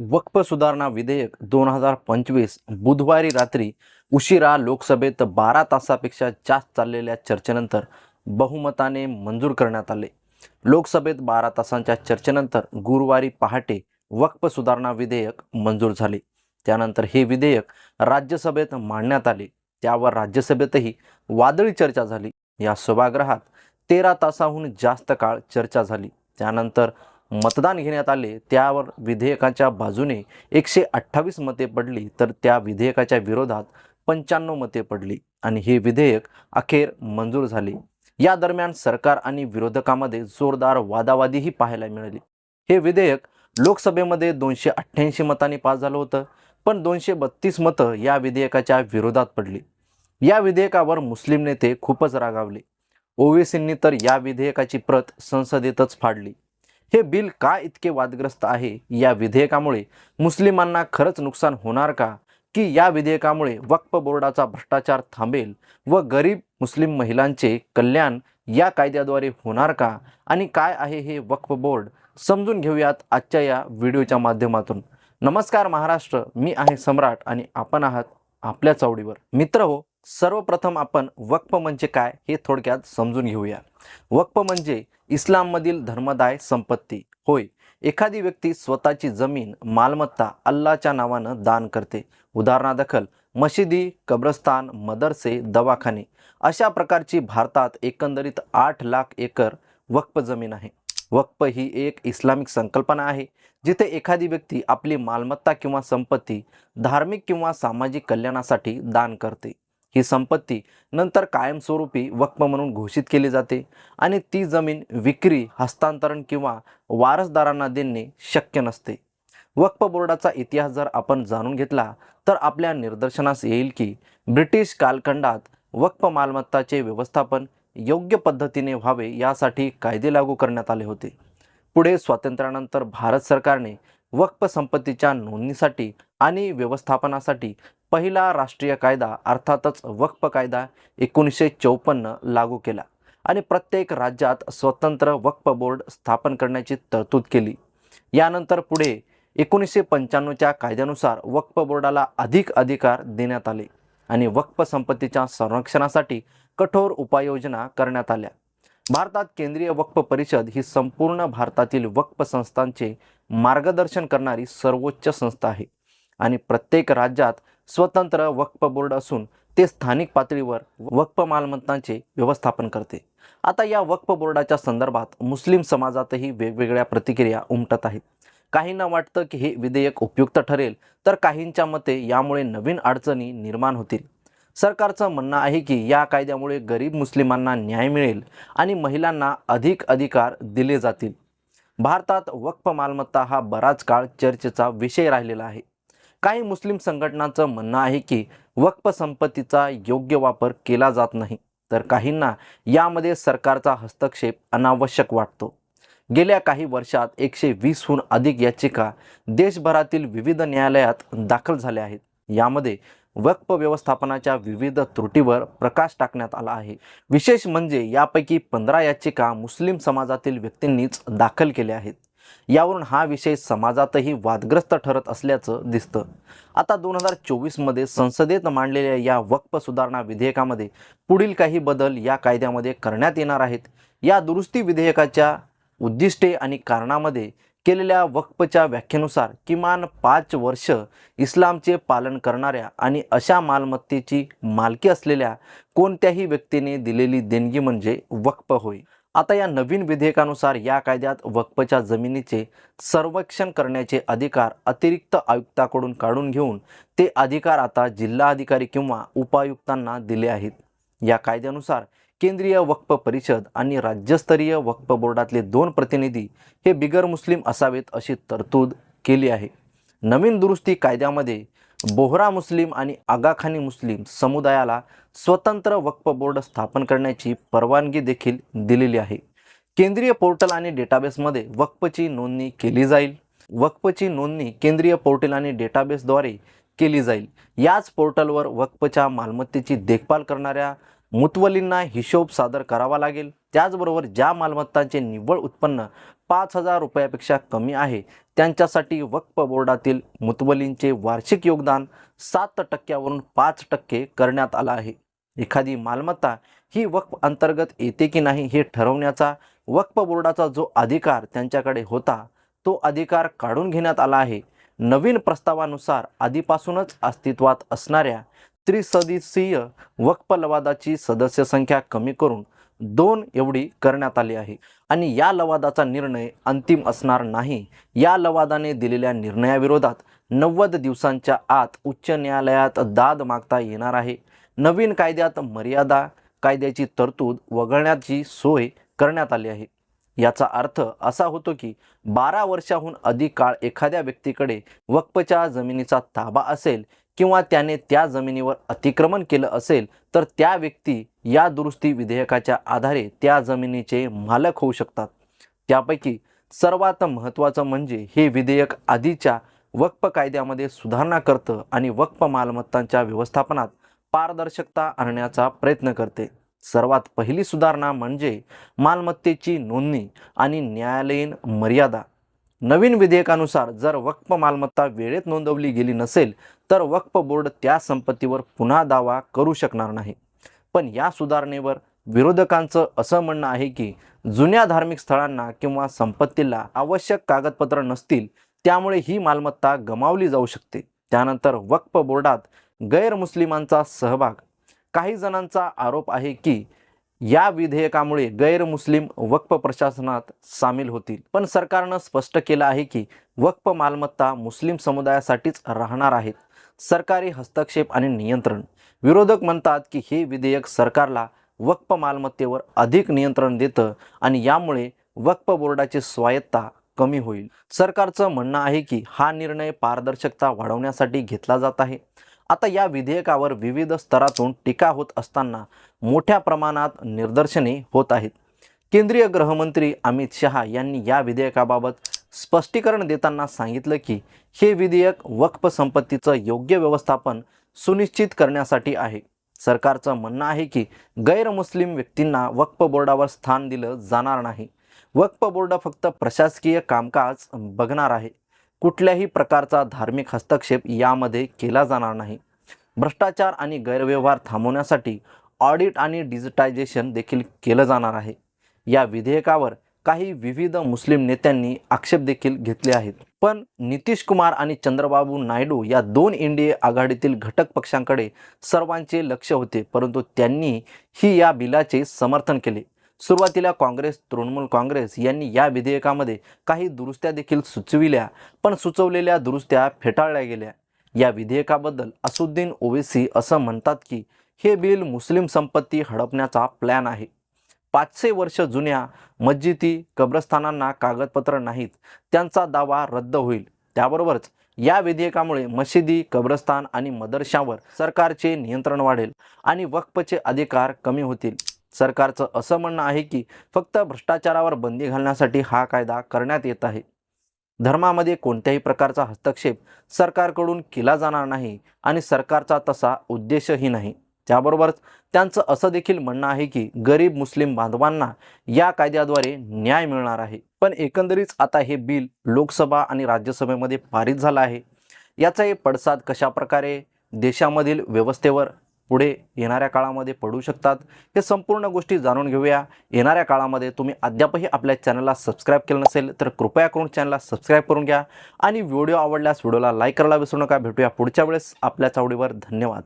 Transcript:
वक्फ सुधारणा विधेयक दोन हजार पंचवीस बुधवारी रात्री उशिरा लोकसभेत बारा तासापेक्षा जास्त चाललेल्या चर्चेनंतर बहुमताने मंजूर करण्यात आले. लोकसभेत बारा तासांच्या चर्चेनंतर गुरुवारी पहाटे वक्फ सुधारणा विधेयक मंजूर झाले. त्यानंतर हे विधेयक राज्यसभेत मांडण्यात आले. त्यावर राज्यसभेतही वादळी चर्चा झाली. या सभागृहात तेरा तासाहून जास्त काळ चर्चा झाली. त्यानंतर मतदान घेण्यात आले त्यावर विधेयकाच्या बाजूने एकशे अठ्ठावीस मते पडली तर त्या विधेयकाच्या विरोधात पंच्याण्णव मते पडली आणि हे विधेयक अखेर मंजूर झाले. या दरम्यान सरकार आणि विरोधकामध्ये जोरदार वादावादीही पाहायला मिळाली. हे विधेयक लोकसभेमध्ये दोनशे अठ्ठ्याऐंशी मतांनी पास झालं होतं पण दोनशे बत्तीस मतं या विधेयकाच्या विरोधात पडली. या विधेयकावर मुस्लिम नेते खूपच रागावले. ओवेसींनी तर या विधेयकाची प्रत संसदेतच फाडली. हे बिल का इतके वादग्रस्त आहे? या विधेयकामुळे मुस्लिमांना खरंच नुकसान होणार का? की या विधेयकामुळे वक्फ बोर्डाचा भ्रष्टाचार थांबेल व गरीब मुस्लिम महिलांचे कल्याण या कायद्याद्वारे होणार का? आणि काय आहे हे वक्फ बोर्ड? समजून घेऊयात आजच्या या व्हिडिओच्या माध्यमातून. नमस्कार महाराष्ट्र मी आहे सम्राट आणि आपण आहात आपल्या चावडीवर मित्र हो सर्वप्रथम आपण वक्फ म्हणजे काय हे थोडक्यात समजून घेऊया. वक्फ म्हणजे इस्लाममधील धर्मदाय संपत्ती. होय एखादी व्यक्ती स्वतःची जमीन मालमत्ता अल्लाच्या नावानं दान करते. उदाहरणादाखल मशिदी कब्रस्तान मदरसे दवाखाने. अशा प्रकारची भारतात एकंदरीत आठ लाख एकर वक्फ जमीन आहे. वक्फ ही एक इस्लामिक संकल्पना आहे जिथे एखादी व्यक्ती आपली मालमत्ता किंवा संपत्ती धार्मिक किंवा सामाजिक कल्याणासाठी दान करते. ही संपत्ती नंतर कायमस्वरूपी वक्फ म्हणून घोषित केली जाते आणि ती जमीन विक्री हस्तांतरण किंवा वारसदारांना देणे शक्य नसते. वक्फ बोर्डाचा इतिहास जर आपण जाणून घेतला तर आपल्या निदर्शनास येईल की ब्रिटिश कालखंडात वक्फ मालमत्ताचे व्यवस्थापन योग्य पद्धतीने व्हावे यासाठी कायदे लागू करण्यात आले होते. पुढे स्वातंत्र्यानंतर भारत सरकारने वक्फ संपत्तीच्या नोंदणीसाठी आणि व्यवस्थापनासाठी पहिला राष्ट्रीय कायदा अर्थातच वक्फ कायदा एकोणीसशे चौपन्न लागू केला आणि प्रत्येक राज्यात स्वतंत्र वक्फ बोर्ड स्थापन करण्याची तरतूद केली. यानंतर पुढे एकोणीसशे पंच्याण्णवच्या कायद्यानुसार वक्फ बोर्डाला अधिक अधिकार देण्यात आले आणि वक्फ संपत्तीच्या संरक्षणासाठी कठोर उपाययोजना करण्यात आल्या. भारतात केंद्रीय वक्फ परिषद ही संपूर्ण भारतातील वक्फ संस्थांचे मार्गदर्शन करणारी सर्वोच्च संस्था आहे. आणि प्रत्येक राज्यात स्वतंत्र वक्फ बोर्ड असून ते स्थानिक पातळीवर वक्फ मालमत्तांचे व्यवस्थापन करते. आता या वक्फ बोर्डाच्या संदर्भात मुस्लिम समाजातही वेगवेगळ्या प्रतिक्रिया उमटत आहेत. काहींना वाटतं की हे विधेयक उपयुक्त ठरेल तर काहींच्या मते यामुळे नवीन अडचणी निर्माण होतील. सरकारचं म्हणणं आहे की या कायद्यामुळे गरीब मुस्लिमांना न्याय मिळेल आणि महिलांना अधिक अधिकार दिले जातील. भारतात वक्फ मालमत्ता हा बराच काळ चर्चेचा विषय राहिलेला आहे. काही मुस्लिम संघटनांचं म्हणणं आहे की वक्फ संपत्तीचा योग्य वापर केला जात नाही तर काहींना यामध्ये सरकारचा हस्तक्षेप अनावश्यक वाटतो. गेल्या काही वर्षात एकशे वीसहून अधिक याचिका देशभरातील विविध न्यायालयात दाखल झाल्या आहेत. यामध्ये वक्फ व्यवस्थापनाच्या विविध त्रुटीवर प्रकाश टाकण्यात आला आहे. विशेष म्हणजे यापैकी पंधरा याचिका मुस्लिम समाजातील व्यक्तींनीच दाखल केल्या आहेत. यावरून हा विषय समाजातही वादग्रस्त ठरत असल्याचं दिसतं. आता दोन हजार चोवीसमध्ये संसदेत मांडलेल्या या वक्फ सुधारणा विधेयकामध्ये पुढील काही बदल या कायद्यामध्ये करण्यात येणार आहेत. या दुरुस्ती विधेयकाच्या उद्दिष्टे आणि कारणामध्ये केलेल्या वक्फच्या व्याख्येनुसार किमान पाच वर्ष इस्लामचे पालन करणाऱ्या आणि अशा मालमत्तेची मालकी असलेल्या कोणत्याही व्यक्तीने दिलेली देणगी म्हणजे वक्फ होय. आता या नवीन विधेयकानुसार या कायद्यात वक्फच्या जमिनीचे सर्वेक्षण करण्याचे अधिकार अतिरिक्त आयुक्ताकडून काढून घेऊन ते अधिकार आता जिल्हाधिकारी किंवा उपायुक्तांना दिले आहेत. या कायद्यानुसार केंद्रीय वक्फ परिषद आणि राज्यस्तरीय वक्फ बोर्डातले दोन प्रतिनिधी हे बिगर मुस्लिम असावेत अशी तरतूद केली आहे. नवीन दुरुस्ती कायद्यामध्ये बोहरा मुस्लिम आणि आगाखानी मुस्लिम समुदायाला स्वतंत्र वक्फ बोर्ड स्थापन करण्याची परवानगी देखील दिलेली आहे. केंद्रीय पोर्टल आणि डेटाबेसमध्ये वक्फची नोंदणी केली जाईल. वक्फची नोंदणी केंद्रीय पोर्टल आणि डेटाबेसद्वारे केली जाईल. याच पोर्टलवर वक्फच्या मालमत्तेची देखभाल करणाऱ्या मुतवलींना हिशोब सादर करावा लागेल. त्याचबरोबर ज्या मालमत्तांचे निव्वळ उत्पन्न पाच हजार रुपयापेक्षा कमी आहे त्यांच्यासाठी वक्फ बोर्डातील मुतवलींचे वार्षिक योगदान सात टक्क्यावरून पाच टक्के करण्यात आलं आहे. एखादी मालमत्ता ही वक्फ अंतर्गत येते की नाही हे ठरवण्याचा वक्फ बोर्डाचा जो अधिकार त्यांच्याकडे होता तो अधिकार काढून घेण्यात आला आहे. नवीन प्रस्तावानुसार आधीपासूनच अस्तित्वात असणाऱ्या त्रिसदस्यीय वक्फ लवादाची सदस्य संख्या कमी करून दोन एवढी करण्यात आली आहे. आणि या लवादाचा निर्णय अंतिम असणार नाही. या लवादाने दिलेल्या निर्णयाविरोधात नव्वद दिवसांच्या आत उच्च न्यायालयात दाद मागता येणार आहे. नवीन कायद्यात मर्यादा कायद्याची तरतूद वगळण्याची सोय करण्यात आली आहे. याचा अर्थ असा होतो की बारा वर्षाहून अधिक काळ एखाद्या व्यक्तीकडे वक्फच्या जमिनीचा ताबा असेल किंवा त्याने त्या जमिनीवर अतिक्रमण केलं असेल तर त्या व्यक्ती या दुरुस्ती विधेयकाच्या आधारे त्या जमिनीचे मालक होऊ शकतात. त्यापैकी सर्वात महत्त्वाचं म्हणजे हे विधेयक आधीच्या वक्फ कायद्यामध्ये सुधारणा करतं आणि वक्फ मालमत्तांच्या व्यवस्थापनात पारदर्शकता आणण्याचा प्रयत्न करते. सर्वात पहिली सुधारणा म्हणजे मालमत्तेची नोंदणी आणि न्यायालयीन मर्यादा. नवीन विधेयकानुसार जर वक्फ मालमत्ता वेळेत नोंदवली गेली नसेल तर वक्फ बोर्ड त्या संपत्तीवर पुन्हा दावा करू शकणार नाही. पण या सुधारणेवर विरोधकांचं असं म्हणणं आहे की जुन्या धार्मिक स्थळांना किंवा संपत्तीला आवश्यक कागदपत्र नसतील त्यामुळे ही मालमत्ता गमावली जाऊ शकते. त्यानंतर वक्फ बोर्डात गैरमुस्लिमांचा सहभाग. काही जणांचा आरोप आहे की या विधेयकामुळे गैरमुस्लिम वक्फ प्रशासनात सामील होतील. पण सरकारनं स्पष्ट केलं आहे की वक्फ मालमत्ता मुस्लिम समुदायासाठीच राहणार आहेत. सरकारी हस्तक्षेप आणि नियंत्रण. विरोधक म्हणतात की हे विधेयक सरकारला वक्फ मालमत्तेवर अधिक नियंत्रण देतं आणि यामुळे वक्फ बोर्डाची स्वायत्ता कमी होईल. सरकारचं म्हणणं आहे की हा निर्णय पारदर्शकता वाढवण्यासाठी घेतला जात आहे. आता या विधेयकावर विविध स्तरातून टीका होत असताना मोठ्या प्रमाणात निदर्शने होत आहेत. केंद्रीय गृहमंत्री अमित शहा यांनी या विधेयकाबाबत स्पष्टीकरण देताना सांगितलं की हे विधेयक वक्फ संपत्तीचं योग्य व्यवस्थापन सुनिश्चित करण्यासाठी आहे. सरकारचं म्हणणं आहे की गैरमुस्लिम व्यक्तींना वक्फ बोर्डावर स्थान दिलं जाणार नाही. वक्फ बोर्ड फक्त प्रशासकीय कामकाज बघणार आहे. कुठल्याही प्रकारचा धार्मिक हस्तक्षेप यामध्ये केला जाणार नाही. भ्रष्टाचार आणि गैरव्यवहार थांबवण्यासाठी ऑडिट आणि डिजिटायझेशन देखील केलं जाणार आहे. या विधेयकावर काही विविध मुस्लिम नेत्यांनी आक्षेप देखील घेतले आहेत. पण नितीश कुमार आणि चंद्रबाबू नायडू या दोन एनडीए आघाडीतील घटक पक्षांकडे सर्वांचे लक्ष होते परंतु त्यांनी ही या बिलाचे समर्थन केले. सुरुवातीला काँग्रेस तृणमूल काँग्रेस यांनी या विधेयकामध्ये काही दुरुस्त्या देखील सुचविल्या पण सुचवलेल्या दुरुस्त्या फेटाळल्या गेल्या. या विधेयकाबद्दल असुद्दीन ओवेसी असं म्हणतात की हे बिल मुस्लिम संपत्ती हडपण्याचा प्लॅन आहे. पाचशे वर्ष जुन्या मस्जिदी कब्रस्थानांना कागदपत्र नाहीत त्यांचा दावा रद्द होईल. त्याबरोबरच या विधेयकामुळे मशिदी कब्रस्तान आणि मदरशावर सरकारचे नियंत्रण वाढेल आणि वक्फचे अधिकार कमी होतील. सरकारचं असं म्हणणं आहे की फक्त भ्रष्टाचारावर बंदी घालण्यासाठी हा कायदा करण्यात येत आहे. धर्मामध्ये कोणत्याही प्रकारचा हस्तक्षेप सरकारकडून केला जाणार नाही आणि सरकारचा तसा उद्देशही नाही. त्याबरोबरच त्यांचं असं देखील म्हणणं आहे की गरीब मुस्लिम बांधवांना या कायद्याद्वारे न्याय मिळणार आहे. पण एकंदरीत आता हे बिल लोकसभा आणि राज्यसभेमध्ये पारित झालं आहे. याचाही पडसाद कशा प्रकारे देशामधील व्यवस्थेवर पुढे येणाऱ्या काळामध्ये पडू शकतात. हे संपूर्ण गोष्टी जाणून घेऊया. येणाऱ्या काळामध्ये तुम्ही अद्यापही आपल्या चॅनलला सबस्क्राईब केलं नसेल तर कृपया करून चॅनलला सबस्क्राईब करून घ्या. आणि व्हिडिओ आवडल्यास व्हिडिओला लाईक करायला विसरू नका. भेटूया पुढच्या वेळेस आपल्या चावडीवर धन्यवाद.